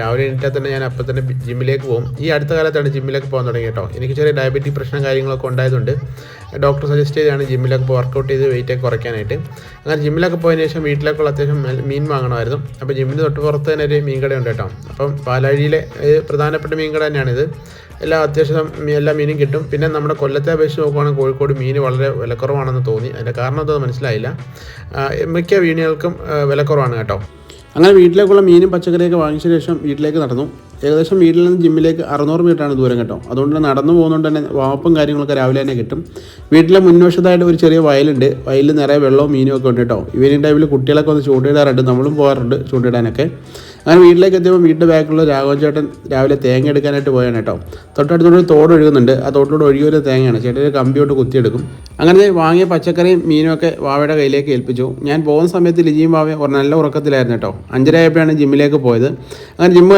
രാവിലെ എണീറ്റാൽ തന്നെ ഞാൻ അപ്പം തന്നെ ജിമ്മിലേക്ക് പോകും. ഈ അടുത്ത കാലത്താണ് ജിമ്മിലേക്ക് പോകാൻ തുടങ്ങി കേട്ടോ എനിക്ക് ചെറിയ ഡയബറ്റിക് പ്രശ്നം കാര്യങ്ങളൊക്കെ ഉണ്ടായതുകൊണ്ട് ഡോക്ടർ സജസ്റ്റ് ചെയ്താണ് ജിമ്മിലൊക്കെ വർക്കൗട്ട് ചെയ്ത് വെയിറ്റ് ഒക്കെ കുറയ്ക്കാനായിട്ട്. അങ്ങനെ ജിമ്മിലൊക്കെ പോയതിന് ശേഷം വീട്ടിലേക്കുള്ള അത്യാവശ്യം മീൻ വാങ്ങണമായിരുന്നു. അപ്പോൾ ജിമ്മിന് തൊട്ട് പുറത്ത് തന്നെ ഒരു മീൻ കടയുണ്ട് കേട്ടോ. അപ്പം പാലാഴിയിലെ പ്രധാനപ്പെട്ട മീൻ കട തന്നെയാണിത് എല്ലാ അത്യാവശ്യം എല്ലാ മീനും കിട്ടും. പിന്നെ നമ്മുടെ കൊല്ലത്തെ അപേക്ഷിച്ച് നോക്കുവാണെങ്കിൽ കോഴിക്കോട് മീൻ വളരെ വിലക്കുറവാണെന്ന് തോന്നി. അതിന്റെ കാരണം എന്താണെന്ന് മനസ്സിലായില്ല. മിക്ക മീനുകൾക്കും വിലക്കുറവാണ് കേട്ടോ. അങ്ങനെ വീട്ടിലേക്കുള്ള മീനും പച്ചക്കറിയൊക്കെ വാങ്ങിച്ച ശേഷം വീട്ടിലേക്ക് നടന്നു. ഏകദേശം വീട്ടിൽ നിന്ന് ജിമ്മിലേക്ക് അറുന്നൂറ് മീറ്ററാണ് ദൂരം കേട്ടോ. അതുകൊണ്ട് നടന്നു പോകുന്നതുകൊണ്ട് തന്നെ വാപ്പും കാര്യങ്ങളൊക്കെ രാവിലെ തന്നെ കിട്ടും. വീട്ടിലെ മുൻവശത്തായിട്ട് ഒരു ചെറിയ വയലുണ്ട്. വയലിൽ നിറയെ വെള്ളവും മീനും ഒക്കെ ഉണ്ട് കേട്ടോ. ഈവനിങ് ടൈമിൽ കുട്ടികളൊക്കെ ഒന്ന് ചൂണ്ടിടാറുണ്ട് നമ്മളും പോകാറുണ്ട് ചൂണ്ടിടാനൊക്കെ അങ്ങനെ വീട്ടിലേക്ക് എത്തിയപ്പോൾ വീട്ടിന്റെ ബാക്കിലുള്ള രാഘവൻ ചേട്ടൻ രാവിലെ തേങ്ങ എടുക്കാനായിട്ട് പോയാണ് കേട്ടോ. തൊട്ടടുത്തൊരു തോട് ഒഴുകുന്നുണ്ട്. ആ തോട്ടിലൂടെ ഒഴുകിയൊരു തേങ്ങയാണ്. ചേട്ടൻ ഒരു കമ്പിയോട്ട് കുത്തിയെടുക്കും. അങ്ങനെ വാങ്ങിയ പച്ചക്കറിയും മീനും ഒക്കെ വാവയുടെ കയ്യിലേക്ക് ഏൽപ്പിച്ചു. ഞാൻ പോകുന്ന സമയത്ത് ലിജിയും വാവയും നല്ല ഉറക്കത്തിലായിരുന്നു കേട്ടോ. അഞ്ചര ആയപ്പോഴാണ് ജിമ്മിലേക്ക് പോയത്. അങ്ങനെ ജിമ്മ്